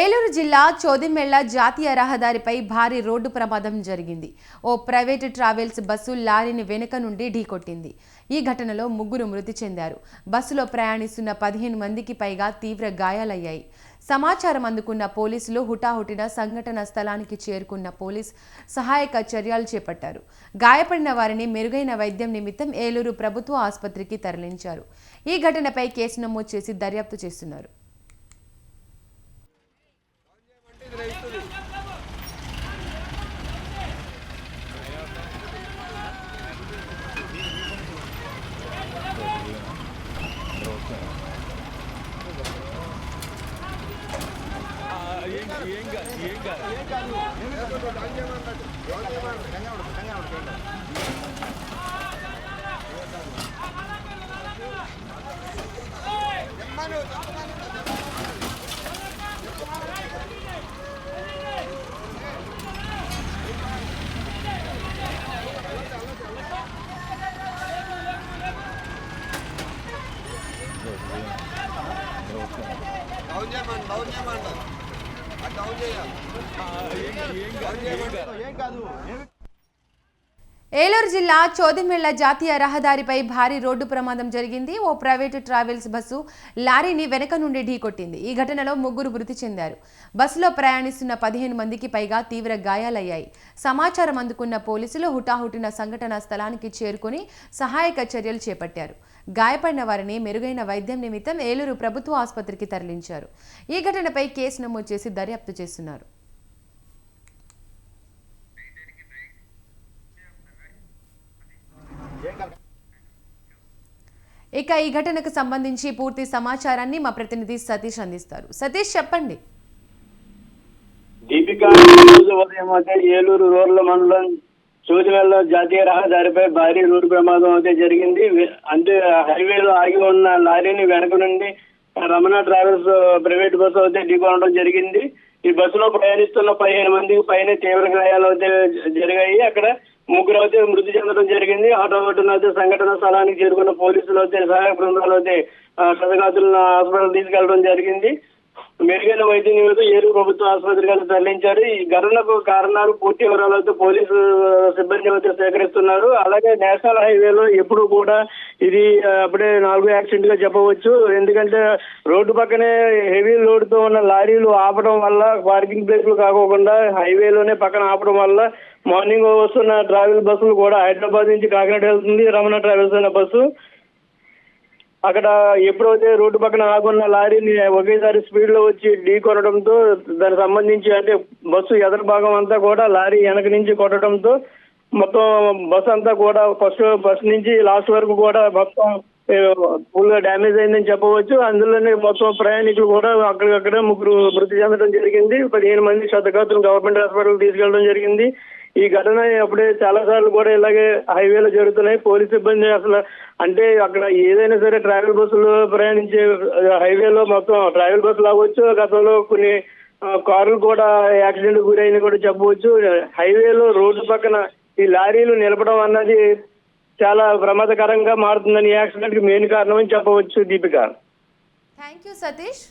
ఏలూరు జిల్లా చోదిమెళ్ళ జాతీయ రహదారిపై భారీ రోడ్డు ప్రమాదం జరిగింది. ఓ ప్రైవేటు ట్రావెల్స్ బస్సు లారీని వెనుక నుండి ఢీకొట్టింది. ఈ ఘటనలో ముగ్గురు మృతి చెందారు. బస్సులో ప్రయాణిస్తున్న పదిహేను మందికి పైగా తీవ్ర గాయాలయ్యాయి. సమాచారం అందుకున్న పోలీసులు హుటాహుటిన సంఘటన స్థలానికి చేరుకున్న పోలీస్ సహాయక చర్యలు చేపట్టారు. గాయపడిన వారిని మెరుగైన వైద్యం నిమిత్తం ఏలూరు ప్రభుత్వ ఆసుపత్రికి తరలించారు. ఈ ఘటనపై కేసు నమోదు చేసి దర్యాప్తు చేస్తున్నారు. డౌన్ చేయమండి డౌన్ చేయమండి అది ఏం కాదు. ఏలూరు జిల్లా చోదిమిళ్ళ జాతీయ రహదారిపై భారీ రోడ్డు ప్రమాదం జరిగింది. ఓ ప్రైవేటు ట్రావెల్స్ బస్సు లారీని వెనక నుండి ఢీకొట్టింది. ఈ ఘటనలో ముగ్గురు మృతి చెందారు. బస్సులో ప్రయాణిస్తున్న పదిహేను మందికి పైగా తీవ్ర గాయాలయ్యాయి. సమాచారం అందుకున్న పోలీసులు హుటాహుటిన సంఘటన స్థలానికి చేరుకుని సహాయక చర్యలు చేపట్టారు. గాయపడిన వారిని మెరుగైన వైద్యం నిమిత్తం ఏలూరు ప్రభుత్వ ఆసుపత్రికి తరలించారు. ఈ ఘటనపై కేసు నమోదు చేసి దర్యాప్తు చేస్తున్నారు. ఇక ఈ ఘటనకు సంబంధించి పూర్తి సమాచారాన్ని మా ప్రతినిధి సతీష్ అందిస్తారు. సతీష్ చెప్పండి. దీపిక రోజు ఉదయం అయితే ఏలూరు రూరల్ మండలం సూదివెల్ల జాతీయ రహదారిపై భారీ రోడ్డు ప్రమాదం అయితే జరిగింది. అంటే హైవేలో ఆగి ఉన్న లారీని వెనక నుండి రమణ ట్రావెల్స్ ప్రైవేట్ బస్సు అయితే ఢీకొనడం జరిగింది. ఈ బస్సులో ప్రయాణిస్తున్న పదిహేను మందికి పైన తీవ్ర గాయాలు అయితే జరిగాయి. అక్కడ ముగ్గురు అయితే మృతి చెందడం జరిగింది. ఆటో అయితే సంఘటన స్థలానికి చేరుకున్న పోలీసులు అయితే సహాయ బృందాలు అయితే క్షతగాతులను హాస్పిటల్ తీసుకెళ్ళడం జరిగింది. మెరుగైన వైద్య నిమిత్తం ఏలూరు ప్రభుత్వ ఆసుపత్రికి తరలించారు. ఈ ఘటనకు కారణాలు పూర్తి వివరాలతో పోలీసు సిబ్బంది వద్ద సేకరిస్తున్నారు. అలాగే నేషనల్ హైవేలో ఎప్పుడు కూడా ఇది అప్పుడే నాలుగు యాక్సిడెంట్గా చెప్పవచ్చు. ఎందుకంటే రోడ్డు పక్కనే హెవీ లోడ్తో ఉన్న లారీలు ఆపడం వల్ల పార్కింగ్ ప్లేస్లు కాకోకుండా హైవేలోనే పక్కన ఆపడం వల్ల మార్నింగ్ వస్తున్న ట్రావెల్ బస్సులు కూడా హైదరాబాద్ నుంచి కాకినాడ వెళ్తుంది. రమణ ట్రావెల్స్ అనే బస్సు. అక్కడ ఎప్పుడైతే రోడ్డు పక్కన ఆగున్న లారీని ఒకేసారి స్పీడ్లో వచ్చి ఢీ కొనడంతో దానికి సంబంధించి అంటే బస్సు ఎదరు భాగం అంతా కూడా లారీ వెనక నుంచి కొట్టడంతో మొత్తం బస్సు అంతా కూడా ఫస్ట్ ఫస్ట్ నుంచి లాస్ట్ వరకు కూడా మొత్తం ఫుల్గా డ్యామేజ్ అయిందని చెప్పవచ్చు. అందులోనే మొత్తం ప్రయాణికులు కూడా అక్కడికక్కడ ముగ్గురు మృతి చెందడం జరిగింది. పదిహేను మంది శ్రద్ధగాతులు గవర్నమెంట్ హాస్పిటల్ తీసుకెళ్ళడం జరిగింది. ఈ ఘటన అప్పుడే చాలా సార్లు కూడా ఇలాగే హైవేలో జరుగుతున్నాయి. పోలీస్ సిబ్బంది అసలు అంటే అక్కడ ఏదైనా సరే ట్రావెల్ బస్సులో ప్రయాణించే హైవేలో మొత్తం ట్రావెల్ బస్సులు అవ్వచ్చు. గతంలో కొన్ని కార్లు కూడా యాక్సిడెంట్ గురైన కూడా చెప్పవచ్చు. హైవేలో రోడ్డు పక్కన ఈ లారీలు నిలపడం అన్నది చాలా ప్రమాదకరంగా మారుతుందని యాక్సిడెంట్కి మెయిన్ కారణం అని చెప్పవచ్చు దీపిక. Thank you Satish.